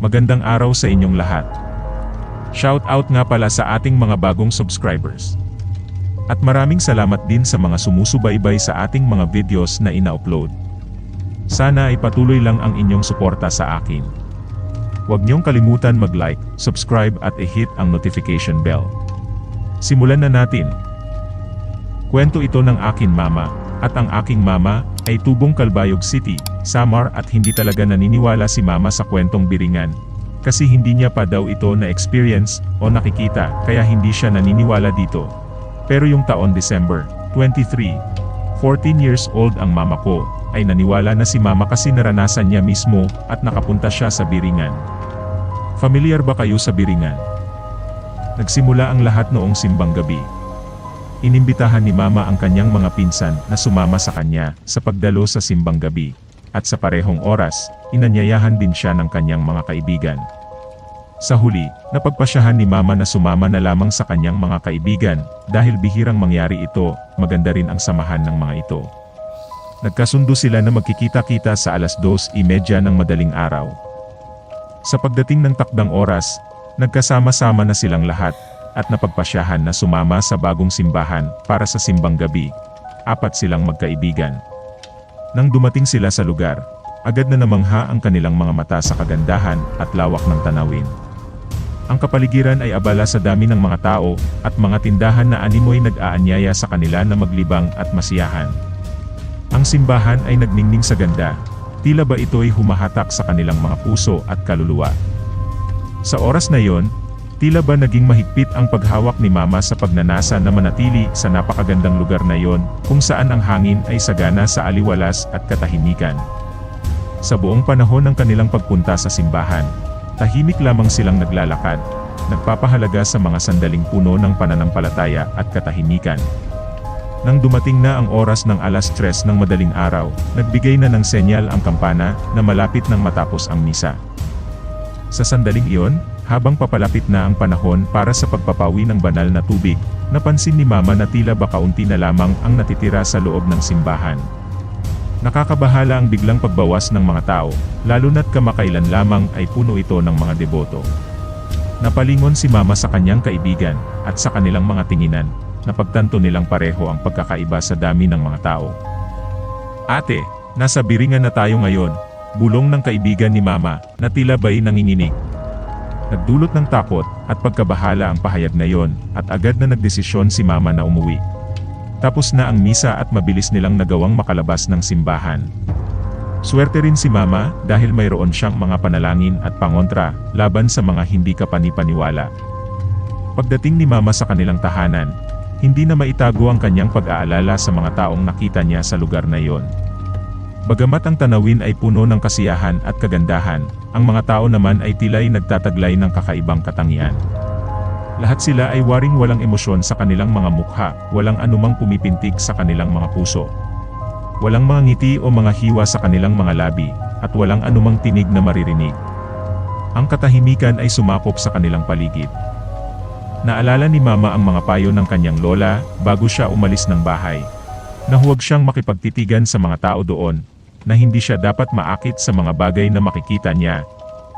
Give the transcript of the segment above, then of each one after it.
Magandang araw sa inyong lahat. Shout out nga pala sa ating mga bagong subscribers. At maraming salamat din sa mga sumusubaybay sa ating mga videos na ina-upload. Sana ay patuloy lang ang inyong suporta sa akin. Huwag niyong kalimutan mag-like, subscribe at i-hit ang notification bell. Simulan na natin. Kwento ito ng akin mama, at ang aking mama, ay tubong Kalbayog City, Samar at hindi talaga naniniwala si mama sa kwentong biringan. Kasi hindi niya pa daw ito na-experience, o nakikita, kaya hindi siya naniniwala dito. Pero yung taon December, 23, 14 years old ang mama ko, ay naniwala na si mama kasi naranasan niya mismo, at nakapunta siya sa biringan. Familiar ba kayo sa biringan? Nagsimula ang lahat noong simbang gabi. Inimbitahan ni Mama ang kanyang mga pinsan na sumama sa kanya sa pagdalo sa simbang gabi. At sa parehong oras, inanyayahan din siya ng kanyang mga kaibigan. Sa huli, napagpasyahan ni Mama na sumama na lamang sa kanyang mga kaibigan dahil bihirang mangyari ito, maganda rin ang samahan ng mga ito. Nagkasundo sila na magkikita-kita sa alas 2.30 ng madaling araw. Sa pagdating ng takdang oras, nagkasama-sama na silang lahat, at napagpasyahan na sumama sa bagong simbahan para sa simbang gabi. Apat silang magkaibigan. Nang dumating sila sa lugar, agad na namangha ang kanilang mga mata sa kagandahan at lawak ng tanawin. Ang kapaligiran ay abala sa dami ng mga tao at mga tindahan na animoy nag-aanyaya sa kanila na maglibang at masiyahan. Ang simbahan ay nagningning sa ganda, tila ba ito'y humahatak sa kanilang mga puso at kaluluwa. Sa oras na yon, Tila ba naging mahigpit ang paghawak ni Mama sa pagnanasa na manatili sa napakagandang lugar na yon, kung saan ang hangin ay sagana sa aliwalas at katahimikan. Sa buong panahon ng kanilang pagpunta sa simbahan, tahimik lamang silang naglalakad, nagpapahalaga sa mga sandaling puno ng pananampalataya at katahimikan. Nang dumating na ang oras ng alas 3 ng madaling araw, nagbigay na ng senyal ang kampana na malapit nang matapos ang misa. Sa sandaling iyon, habang papalapit na ang panahon para sa pagpapawi ng banal na tubig, napansin ni Mama na tila ba kaunti na lamang ang natitira sa loob ng simbahan. Nakakabahala ang biglang pagbawas ng mga tao, lalo na't kamakailan lamang ay puno ito ng mga deboto. Napalingon si Mama sa kanyang kaibigan, at sa kanilang mga tinginan, napagtanto nilang pareho ang pagkakaiba sa dami ng mga tao. Ate, nasa biringan na tayo ngayon, bulong ng kaibigan ni Mama, na tila ba'y nanginginig. Nagdulot ng takot at pagkabahala ang pahayag na yon at agad na nagdesisyon si mama na umuwi. Tapos na ang misa at mabilis nilang nagawang makalabas ng simbahan. Swerte rin si mama dahil mayroon siyang mga panalangin at pangontra laban sa mga hindi kapanipaniwala. Pagdating ni mama sa kanilang tahanan, hindi na maitago ang kanyang pag-aalala sa mga taong nakita niya sa lugar na iyon. Bagamat ang tanawin ay puno ng kasiyahan at kagandahan, ang mga tao naman ay tila'y nagtataglay ng kakaibang katangian. Lahat sila ay waring walang emosyon sa kanilang mga mukha, walang anumang pumipintig sa kanilang mga puso. Walang mga ngiti o mga hiwa sa kanilang mga labi, at walang anumang tinig na maririnig. Ang katahimikan ay sumakop sa kanilang paligid. Naalala ni Mama ang mga payo ng kanyang lola bago siya umalis ng bahay. Na huwag siyang makipagtitigan sa mga tao doon, na hindi siya dapat maakit sa mga bagay na makikita niya,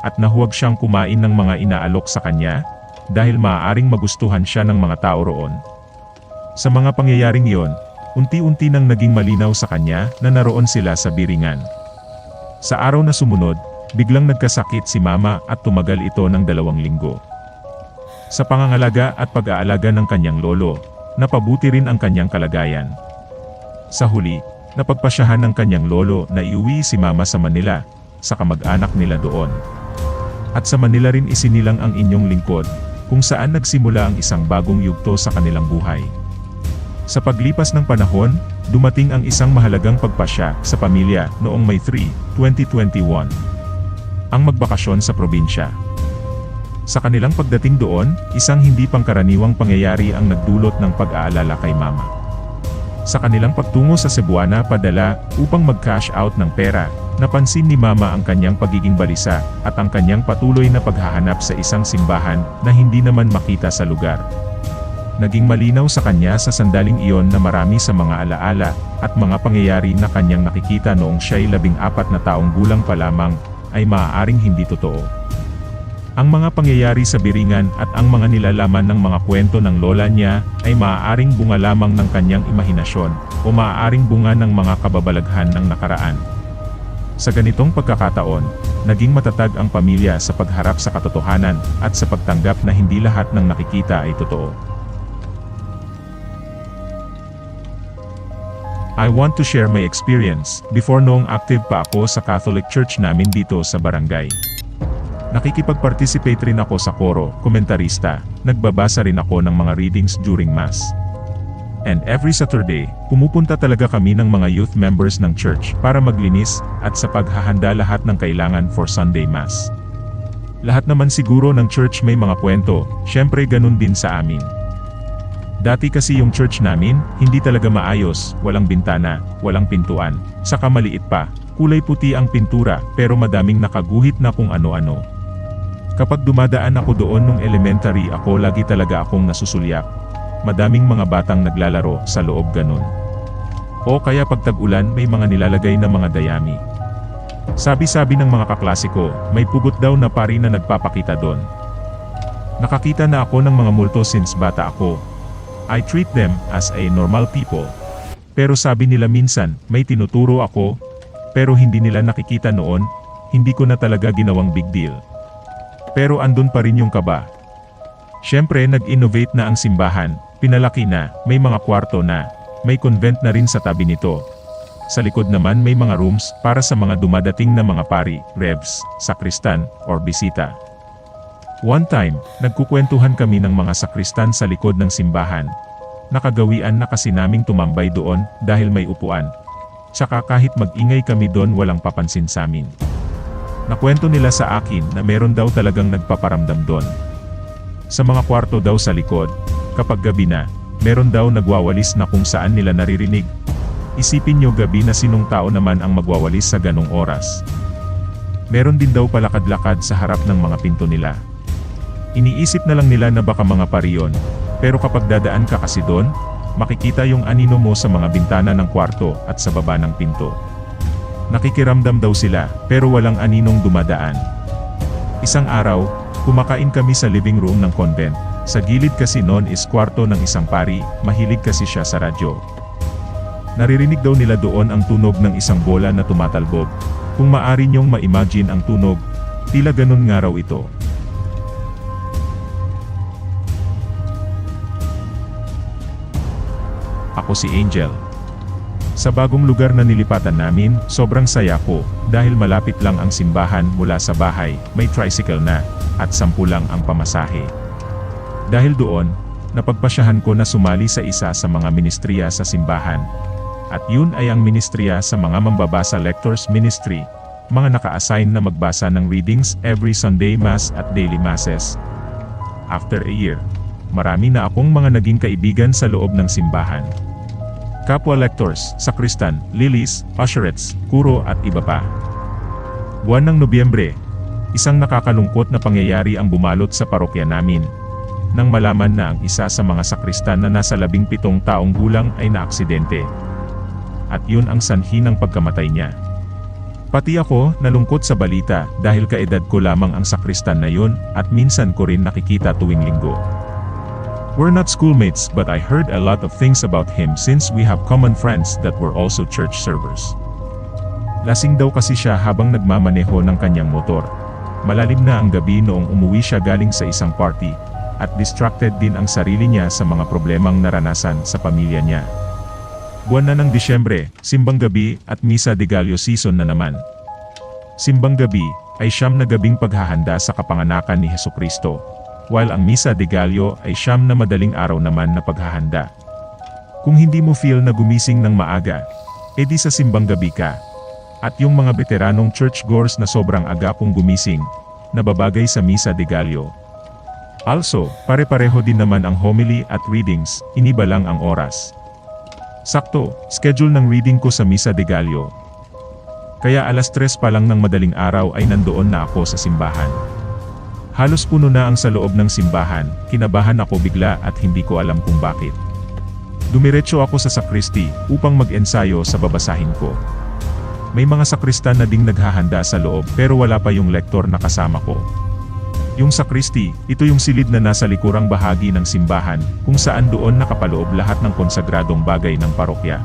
at na huwag siyang kumain ng mga inaalok sa kanya, dahil maaaring magustuhan siya ng mga tao roon. Sa mga pangyayaring iyon, unti-unti nang naging malinaw sa kanya na naroon sila sa biringan. Sa araw na sumunod, biglang nagkasakit si mama at tumagal ito ng dalawang linggo. Sa pangangalaga at pag-aalaga ng kanyang lolo, napabuti rin ang kanyang kalagayan. Sa huli, napagpasyahan ng kanyang lolo na iuwi si mama sa Manila, sa kamag-anak nila doon. At sa Manila rin isinilang ang inyong lingkod, kung saan nagsimula ang isang bagong yugto sa kanilang buhay. Sa paglipas ng panahon, dumating ang isang mahalagang pagpasya sa pamilya noong May 3, 2021. Ang magbakasyon sa probinsya. Sa kanilang pagdating doon, isang hindi pangkaraniwang pangyayari ang nagdulot ng pag-aalala kay mama. Sa kanilang pagtungo sa Cebuana padala upang mag-cash out ng pera, napansin ni Mama ang kanyang pagiging balisa at ang kanyang patuloy na paghahanap sa isang simbahan na hindi naman makita sa lugar. Naging malinaw sa kanya sa sandaling iyon na marami sa mga alaala at mga pangyayari na kanyang nakikita noong siya'y labing apat na taong gulang pa lamang ay maaaring hindi totoo. Ang mga pangyayari sa Biringan at ang mga nilalaman ng mga kwento ng lola niya ay maaaring bunga lamang ng kanyang imahinasyon o maaaring bunga ng mga kababalaghan ng nakaraan. Sa ganitong pagkakataon, naging matatag ang pamilya sa pagharap sa katotohanan at sa pagtanggap na hindi lahat ng nakikita ay totoo. I want to share my experience before noong active pa ako sa Catholic Church namin dito sa barangay. Nakikipag-participate rin ako sa koro, komentarista, nagbabasa rin ako ng mga readings during Mass. And every Saturday, pumupunta talaga kami ng mga youth members ng church para maglinis at sa paghahanda lahat ng kailangan for Sunday Mass. Lahat naman siguro ng church may mga kwento, syempre ganun din sa amin. Dati kasi yung church namin, hindi talaga maayos, walang bintana, walang pintuan, saka maliit pa, kulay puti ang pintura pero madaming nakaguhit na kung ano-ano. Kapag dumadaan ako doon nung elementary ako lagi talaga akong nasusulyak. Madaming mga batang naglalaro sa loob ganun. O kaya pag tag-ulan may mga nilalagay na mga dayami. Sabi-sabi ng mga kaklase ko, may pugot daw na pari na nagpapakita doon. Nakakita na ako ng mga multo since bata ako. I treat them as a normal people. Pero sabi nila minsan, may tinuturo ako, pero hindi nila nakikita noon, hindi ko na talaga ginawang big deal. Pero andun pa rin yung kaba. Siyempre nag-innovate na ang simbahan, pinalaki na, may mga kwarto na, may convent na rin sa tabi nito. Sa likod naman may mga rooms para sa mga dumadating na mga pari, revs, sakristan, or bisita. One time, nagkukwentuhan kami ng mga sakristan sa likod ng simbahan. Nakagawian na kasi naming tumambay doon dahil may upuan. Tsaka kahit mag-ingay kami doon walang papansin sa amin. Nakwento nila sa akin na meron daw talagang nagpaparamdam doon. Sa mga kwarto daw sa likod, kapag gabi na, meron daw nagwawalis na kung saan nila naririnig. Isipin nyo gabi na sinong tao naman ang magwawalis sa ganong oras. Meron din daw palakad-lakad sa harap ng mga pinto nila. Iniisip na lang nila na baka mga pariyon, pero kapag dadaan ka kasi doon, makikita yung anino mo sa mga bintana ng kwarto at sa baba ng pinto. Nakikiramdam daw sila, pero walang aninong dumadaan. Isang araw, kumakain kami sa living room ng convent. Sa gilid kasi noon is kwarto ng isang pari, mahilig kasi siya sa radyo. Naririnig daw nila doon ang tunog ng isang bola na tumatalbog. Kung maari niyong ma-imagine ang tunog, tila ganun nga raw ito. Ako si Angel. Sa bagong lugar na nilipatan namin, sobrang saya ko, dahil malapit lang ang simbahan mula sa bahay, may tricycle na, at sampu lang ang pamasahe. Dahil doon, napagpasyahan ko na sumali sa isa sa mga ministriya sa simbahan. At yun ay ang ministriya sa mga mambabasa lectors ministry, mga naka-assign na magbasa ng readings every Sunday Mass at daily Masses. After a year, marami na akong mga naging kaibigan sa loob ng simbahan kapwa lectors, sakristan, lilies, usherettes, kuro at iba pa. Buwan ng Nobyembre, isang nakakalungkot na pangyayari ang bumalot sa parokya namin. Nang malaman na ang isa sa mga sakristan na nasa labing pitong taong gulang ay naaksidente. At yun ang sanhi ng pagkamatay niya. Pati ako, nalungkot sa balita dahil kaedad ko lamang ang sakristan na yun at minsan ko rin nakikita tuwing linggo. We're not schoolmates but I heard a lot of things about him since we have common friends that were also church servers. Lasing daw kasi siya habang nagmamaneho ng kanyang motor. Malalim na ang gabi noong umuwi siya galing sa isang party, at distracted din ang sarili niya sa mga problemang naranasan sa pamilya niya. Buwan na ng Disyembre, simbang gabi at misa de Gallo season na naman. Simbang gabi ay siyam na gabing paghahanda sa kapanganakan ni Heso Kristo, while ang Misa de Gallo ay siyam na madaling araw naman na paghahanda. Kung hindi mo feel na gumising ng maaga, edi sa simbang gabi ka. At yung mga veteranong churchgoers na sobrang aga kung gumising, nababagay sa Misa de Gallo. Also, pare-pareho din naman ang homily at readings, iniba lang ang oras. Sakto, schedule ng reading ko sa Misa de Gallo. Kaya alas tres pa lang ng madaling araw ay nandoon na ako sa simbahan. Halos puno na ang sa loob ng simbahan, kinabahan ako bigla at hindi ko alam kung bakit. Dumiretso ako sa sakristi upang mag-ensayo sa babasahin ko. May mga sakristan na ding naghahanda sa loob pero wala pa yung lektor na kasama ko. Yung sakristi, ito yung silid na nasa likurang bahagi ng simbahan, kung saan doon nakapaloob lahat ng konsagradong bagay ng parokya.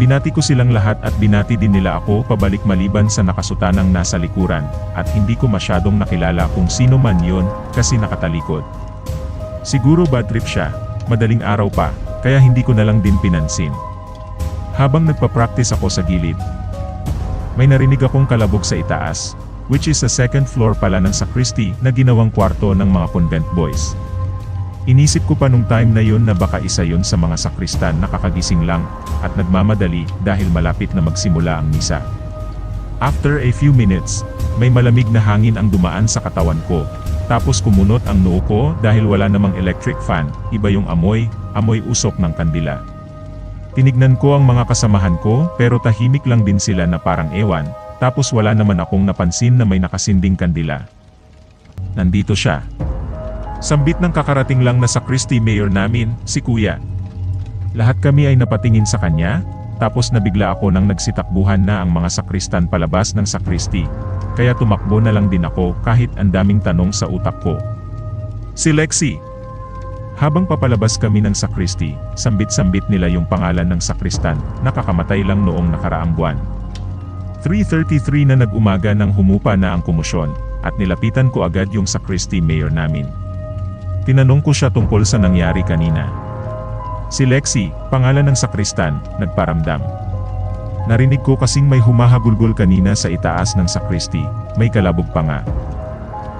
Binati ko silang lahat at binati din nila ako pabalik maliban sa nakasutanang nasa likuran, at hindi ko masyadong nakilala kung sino man yon kasi nakatalikod. Siguro bad trip siya, madaling araw pa, kaya hindi ko na lang din pinansin. Habang nagpa-practice ako sa gilid, may narinig akong kalabog sa itaas, which is sa second floor pala ng sacristy na ginawang kwarto ng mga convent boys. Inisip ko pa nung time na yun na baka isa yun sa mga sakristan na kakagising lang, at nagmamadali dahil malapit na magsimula ang misa. After a few minutes, may malamig na hangin ang dumaan sa katawan ko, tapos kumunot ang noo ko dahil wala namang electric fan, iba yung amoy, amoy usok ng kandila. Tinignan ko ang mga kasamahan ko pero tahimik lang din sila na parang ewan, tapos wala naman akong napansin na may nakasinding kandila. Nandito siya. Sambit ng kakarating lang na sa Christie Mayor namin, si Kuya. Lahat kami ay napatingin sa kanya, tapos nabigla ako nang nagsitakbuhan na ang mga sakristan palabas ng sakristi. Kaya tumakbo na lang din ako kahit ang daming tanong sa utak ko. Si Lexi. Habang papalabas kami ng sakristi, sambit-sambit nila yung pangalan ng sakristan, nakakamatay lang noong nakaraang buwan. 3.33 na nag-umaga nang humupa na ang kumusyon, at nilapitan ko agad yung sakristi mayor namin. Tinanong ko siya tungkol sa nangyari kanina. Si Lexi, pangalan ng sakristan, nagparamdam. Narinig ko kasing may humahagulgol kanina sa itaas ng sakristi, may kalabog pa nga.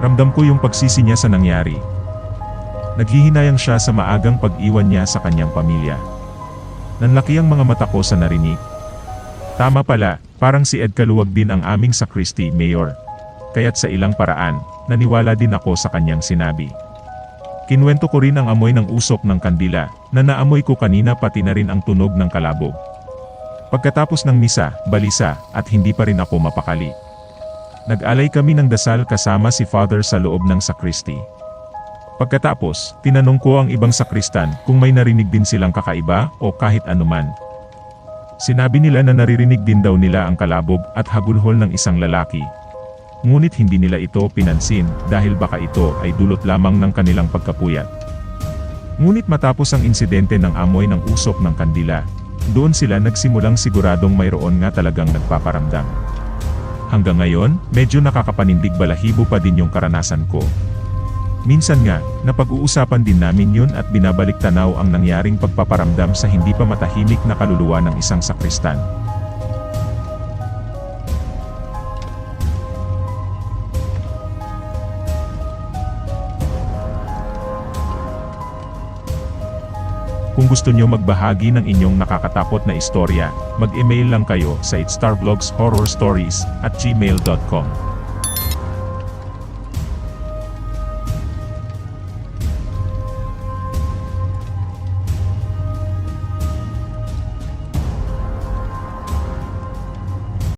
Ramdam ko yung pagsisi niya sa nangyari. Naghihinayang siya sa maagang pag-iwan niya sa kanyang pamilya. Nanlaki ang mga mata ko sa narinig. Tama pala, parang si Ed Kaluwag din ang aming sakristi mayor. Kaya't sa ilang paraan, naniwala din ako sa kanyang sinabi. Kinwento ko rin ang amoy ng usok ng kandila, na naamoy ko kanina pati na rin ang tunog ng kalabog. Pagkatapos ng misa, balisa, at hindi pa rin ako mapakali. Nag-alay kami ng dasal kasama si Father sa loob ng sakristi. Pagkatapos, tinanong ko ang ibang sakristan kung may narinig din silang kakaiba o kahit anuman. Sinabi nila na naririnig din daw nila ang kalabog at hagulhol ng isang lalaki, ngunit hindi nila ito pinansin dahil baka ito ay dulot lamang ng kanilang pagkapuyat. Ngunit matapos ang insidente ng amoy ng usok ng kandila, doon sila nagsimulang siguradong mayroon nga talagang nagpaparamdam. Hanggang ngayon, medyo nakakapanindig balahibo pa din yung karanasan ko. Minsan nga, napag-uusapan din namin yun at binabalik tanaw ang nangyaring pagpaparamdam sa hindi pa matahimik na kaluluwa ng isang sakristan. Kung gusto nyo magbahagi ng inyong nakakatakot na istorya, mag-email lang kayo sa itstarvlogshorrorstories at gmail.com.